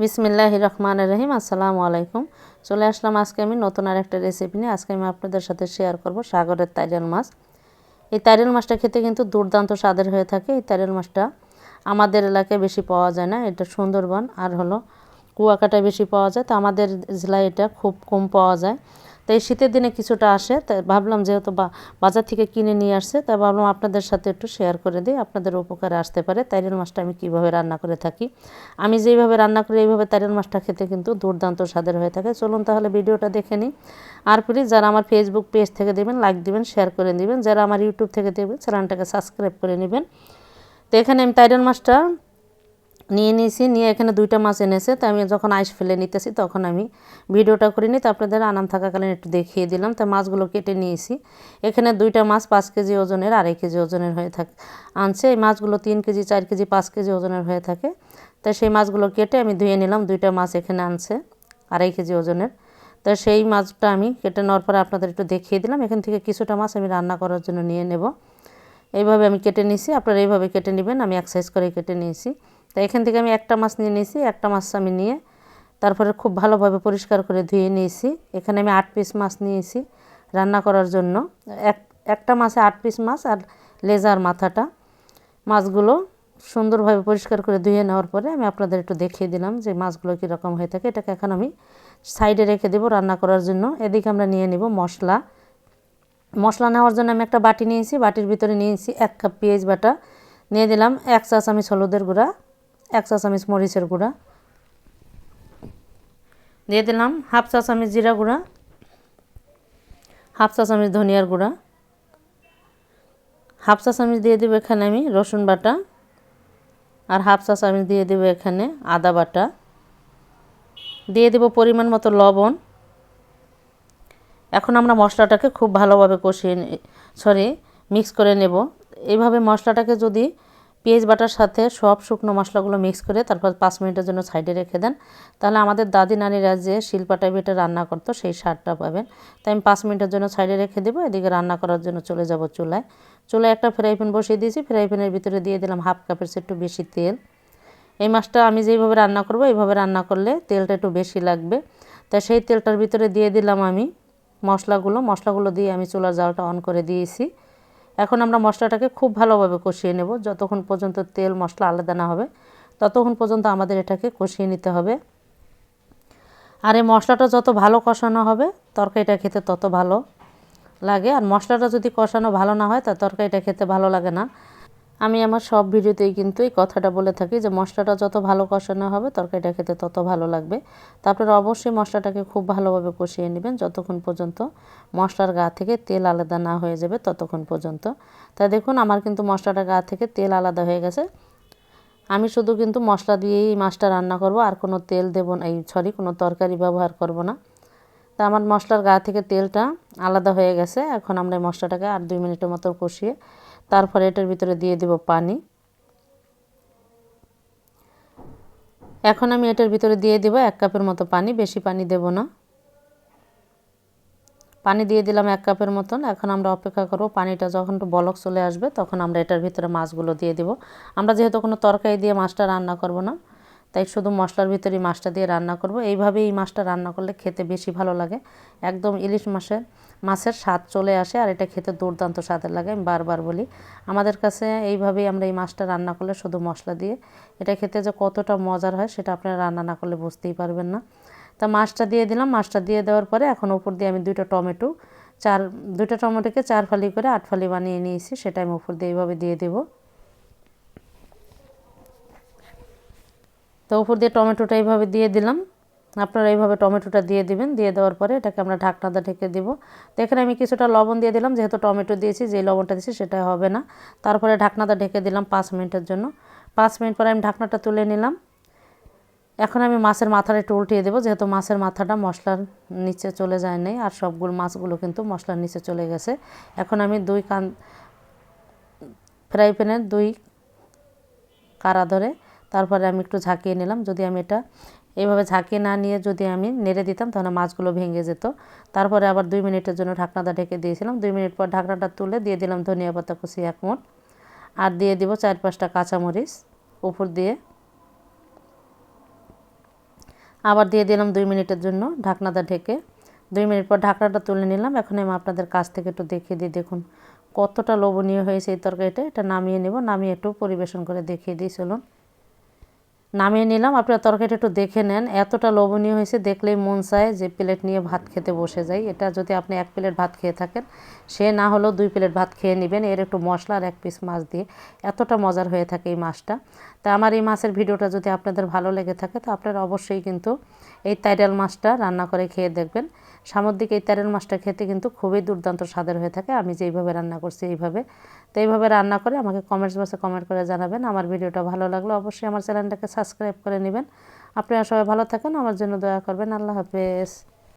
বিসমিল্লাহ রহমান রহিম, আসসালামু আলাইকুম। চলে আসলাম আজকে আমি নতুন আর একটা রেসিপি নিয়ে। আজকে আমি আপনাদের সাথে শেয়ার করব সাগরের তাইরেল মাছ। এই তাইরেল মাছটা খেতে কিন্তু দুর্দান্ত স্বাদের হয়ে থাকে। এই তাইরেল মাছটা আমাদের এলাকায় বেশি পাওয়া যায় না। এটা সুন্দরবন। আর হলো কুয়াকাটা বেশি পাওয়া যায়। তো আমাদের জেলায় এটা খুব কম পাওয়া যায়। তো এই শীতের দিনে কিছুটা আসে। তাই ভাবলাম যেহেতু বা বাজার থেকে কিনে নিয়ে আসছে, তাই ভাবলাম আপনাদের সাথে একটু শেয়ার করে দিই, আপনাদের উপকারে আসতে পারে। তাইরেল মাছটা আমি কীভাবে রান্না করে থাকি? আমি যেইভাবে রান্না করি, এইভাবে তাইরেল মাছটা খেতে কিন্তু দুর্দান্ত স্বাদের হয়ে থাকে। চলুন তাহলে ভিডিওটা দেখে নিই। আর প্লিজ যারা আমার ফেসবুক পেজ থেকে দেবেন লাইক দিবেন শেয়ার করে দিবেন। যারা আমার ইউটিউব থেকে দেবেন চ্যানেলটাকে সাবস্ক্রাইব করে নেবেন। তো এখানে আমি তাইরেল মাছটা নিয়ে নিয়েছি, নিয়ে এখানে দুইটা মাছ এনেছে। তো আমি যখন আইস ফেলে নিতেছি, তখন আমি ভিডিওটা করিনি। তো আপনাদের আনাম থাকাকালীন একটু দেখিয়ে দিলাম। তো মাছগুলো কেটে নিয়েছি। এখানে দুইটা মাছ পাঁচ কেজি ওজনের, আড়াই কেজি ওজনের হয়ে থাকে, আনছে। এই মাছগুলো তিন কেজি, চার কেজি, পাঁচ কেজি ওজনের হয়ে থাকে। তো সেই মাছগুলো কেটে আমি ধুয়ে নিলাম। দুইটা মাছ এখানে আনছে, আড়াই কেজি ওজনের। তো সেই মাছটা আমি কেটে নেওয়ার পরে আপনাদের একটু দেখিয়ে দিলাম। এখান থেকে কিছুটা মাছ আমি রান্না করার জন্য নিয়ে নেব। এইভাবে আমি কেটে নিয়েছি। আপনারা এইভাবে কেটে নেবেন। আমি এক সাইজ করে কেটে নিয়েছি। তো এখান থেকে আমি একটা মাছ নিয়ে নিয়েছি, একটা মাছ আমি নিয়ে তারপরে খুব ভালোভাবে পরিষ্কার করে ধুয়ে নিয়েছি। এখানে আমি আট পিস মাছ নিয়েছি রান্না করার জন্য। এক, একটা মাছে আট পিস মাছ আর লেজার মাথাটা। মাছগুলো সুন্দরভাবে পরিষ্কার করে ধুয়ে নেওয়ার পরে আমি আপনাদের একটু দেখিয়ে দিলাম যে মাছগুলো কীরকম হয়ে থাকে। এটাকে এখন আমি সাইডে রেখে দেবো রান্না করার জন্য। এদিকে আমরা নিয়ে নেব মশলা। মশলা নেওয়ার জন্য আমি একটা বাটি নিয়েছি, বাটির ভিতরে নিয়েছি এক কাপ পেঁয়াজ বাটা। নিয়ে দিলাম এক চা চামচ হলুদের গুঁড়া। এক চা চামচ মরিচের গুঁড়া। দিয়ে দিলাম হাফ চা চামচ জিরা গুঁড়া, হাফ চা চামচ ধনিয়ার গুঁড়া। হাফ চা চামচ দিয়ে দেবো এখানে আমি রসুন বাটা আর হাফ চা চামচ দিয়ে দেবো এখানে আদা বাটা। দিয়ে দেবো পরিমাণ মতো লবণ। এখন আমরা মশলাটাকে খুব ভালোভাবে কষিয়ে সরি মিক্স করে নেব। এইভাবে মশলাটাকে যদি পেঁয়াজ বাটার সাথে সব শুকনো মশলাগুলো মিক্স করে তারপর পাঁচ মিনিটের জন্য সাইডে রেখে দেন। তাহলে আমাদের দাদি নানিরা যে শিলপাটায় বেটে রান্না করতো সেই স্বাদটা পাবেন। তাই আমি পাঁচ মিনিটের জন্য সাইডে রেখে দেবো, এদিকে রান্না করার জন্য চলে যাব চুলায়। চুলায় একটা ফ্রাই প্যান বসিয়ে দিয়েছি, ফ্রাই প্যানের ভিতরে দিয়ে দিলাম হাফ কাপের একটু বেশি তেল। এই মাছটা আমি যেইভাবে রান্না করব এইভাবে রান্না করলে তেলটা একটু বেশি লাগবে। তাই সেই তেলটার ভিতরে দিয়ে দিলাম আমি মশলাগুলো। মশলাগুলো দিয়ে আমি চুলার জালটা অন করে দিয়েছি। এখন আমরা মশলাটাকে খুব ভালোভাবে কষিয়ে নেব। যতক্ষণ পর্যন্ত তেল, মশলা আলাদা না হবে, ততক্ষণ পর্যন্ত আমাদের এটাকে কষিয়ে নিতে হবে। আর এই মশলাটা যত ভালো কষানো হবে, তরকারিটা খেতে তত ভালো লাগে। আর মশলাটা যদি কষানো ভালো না হয়, তা তরকারিটা খেতে ভালো লাগে না। আমি আমার সব ভিডিওতেই কিন্তু এই কথাটা বলে থাকি যে মশলাটা যত ভালো কষানো হবে, তরকারিটা খেতে তত ভালো লাগবে। তারপরে অবশ্যই মশলাটাকে খুব ভালোভাবে কষিয়ে নেবেন যতক্ষণ পর্যন্ত মশলার গা থেকে তেল আলাদা না হয়ে যাবে ততক্ষণ পর্যন্ত। তা দেখুন, আমার কিন্তু মশলাটা গা থেকে তেল আলাদা হয়ে গেছে। আমি শুধু কিন্তু মশলা দিয়েই মাছটা রান্না করব, আর কোনো তেল দেব না, এই সরি, কোনো তরকারি ব্যবহার করব না। তা আমার মশলার গা থেকে তেলটা আলাদা হয়ে গেছে, এখন আমরা এই মশলাটাকে আর দুই মিনিটের মতো কষিয়ে তারপরে এটার ভিতরে দিয়ে দেব পানি। এখন আমি এটার ভিতরে দিয়ে দেব এক কাপের মতো পানি, বেশি পানি দেব না। পানি দিয়ে দিলাম এক কাপের মতন। এখন আমরা অপেক্ষা করব পানিটা যখন একটু বলক চলে আসবে তখন আমরা এটার ভিতরে মাছগুলো দিয়ে দিব। আমরা যেহেতু কোনো তরকারি দিয়ে মাছটা রান্না করব না তাই শুধু মশলার ভিতরে মাছটা দিয়ে রান্না করব। এইভাবে এই মাছটা রান্না করলে খেতে বেশি ভালো লাগে। একদম ইলিশ মাছের মাছের স্বাদ চলে আসে আর এটা খেতে দুর্দান্ত স্বাদের লাগে, আমি বারবার বলি। আমাদের কাছে এইভাবেই আমরা এই মাছটা রান্না করলে শুধু মশলা দিয়ে, এটা খেতে যে কতটা মজার হয় সেটা আপনারা রান্না না করলে বুঝতেই পারবেন না। তা মাছটা দিয়ে দিলাম, মাছটা দিয়ে দেওয়ার পরে এখন উপর দিয়ে আমি দুইটা টমেটো, চার, দুইটা টমেটোকে চার ফালি করে আট ফালি বানিয়ে নিয়েছি, সেটা আমি উপর দিয়ে এইভাবে দিয়ে দেবো। তো উপর দিয়ে টমেটোটা এইভাবে দিয়ে দিলাম। আপনারা এইভাবে টমেটোটা দিয়ে দিবেন। দিয়ে দেওয়ার পরে এটাকে আমরা ঢাকনাটা ঢেকে দিব। তো এখানে আমি কিছুটা লবণ দিয়ে দিলাম। যেহেতু টমেটো দিয়েছি যে লবণটা দিয়েছি সেটা হবে না। তারপরে ঢাকনাটা ঢেকে দিলাম পাঁচ মিনিটের জন্য। পাঁচ মিনিট পরে আমি ঢাকনাটা তুলে নিলাম। এখন আমি মাছের মাথাটা একটু উল্টিয়ে দেবো। যেহেতু মাছের মাথাটা মশলার নিচে চলে যায় নাই, আর সবগুলো মাছগুলো কিন্তু মশলার নিচে চলে গেছে। এখন আমি দুই কান ফ্রাই প্যানের দুই কারা ধরে তারপরে আমি একটু ঝাঁকিয়ে নিলাম। যদি আমি এটা এইভাবে ঝাঁকিয়ে না নিয়ে যদি আমি নেড়ে দিতাম তাহলে মাছগুলো ভেঙে যেত। তারপরে আবার দুই মিনিটের জন্য ঢাকনাটা ঢেকে দিয়েছিলাম। দুই মিনিট পর ঢাকনাটা তুলে দিয়ে দিলাম ধনিয়া পাতা কুচি এক মুঠ। আর দিয়ে দিব চার পাঁচটা কাঁচামরিচ উপর দিয়ে। আবার দিয়ে দিলাম দুই মিনিটের জন্য ঢাকনাটা ঢেকে। দুই মিনিট পর ঢাকনাটা তুলে নিলাম। এখন আমি আপনাদের কাছ থেকে একটু দেখিয়ে দিই। দেখুন কতটা লোভনীয় হয়েছে এই তরকারিটা। এটা নামিয়ে নেব। নামিয়ে একটু পরিবেশন করে দেখিয়ে দিই। চলুন। নামিয়ে নিলাম। আপনারা তরকারিটা একটু দেখে নেন। এতটা লোভনীয় হয়েছে, দেখলেই মন চায় যে প্লেট নিয়ে ভাত খেতে বসে যাই। এটা যদি আপনি এক প্লেট ভাত খেয়ে থাকেন, সে না হলেও দুই প্লেট ভাত খেয়ে নেবেন। এর একটু মশলা আর এক পিস মাছ দিয়ে। এতটা মজার হয়ে থাকে এই মাছটা। তা আমার এই মাছের ভিডিওটা যদি আপনাদের ভালো লেগে থাকে, তো আপনারা অবশ্যই কিন্তু এই তাইডাল মাছটা রান্না করে খেয়ে দেখবেন। সামুদ্রিক এই তেরেল মাছটা খেতে কিন্তু খুবই দুর্দান্ত স্বাদের হয়ে থাকে। আমি যেইভাবে রান্না করছি এইভাবে। তো এইভাবে রান্না করে আমাকে কমেন্টস বক্সে কমেন্ট করে জানাবেন। আমার ভিডিওটা ভালো লাগল অবশ্যই আমার চ্যানেলটাকে সাবস্ক্রাইব করে নেবেন। আপনারা সবাই ভালো থাকেন আমার জন্য দয়া করবেন। আল্লাহ হাফেজ।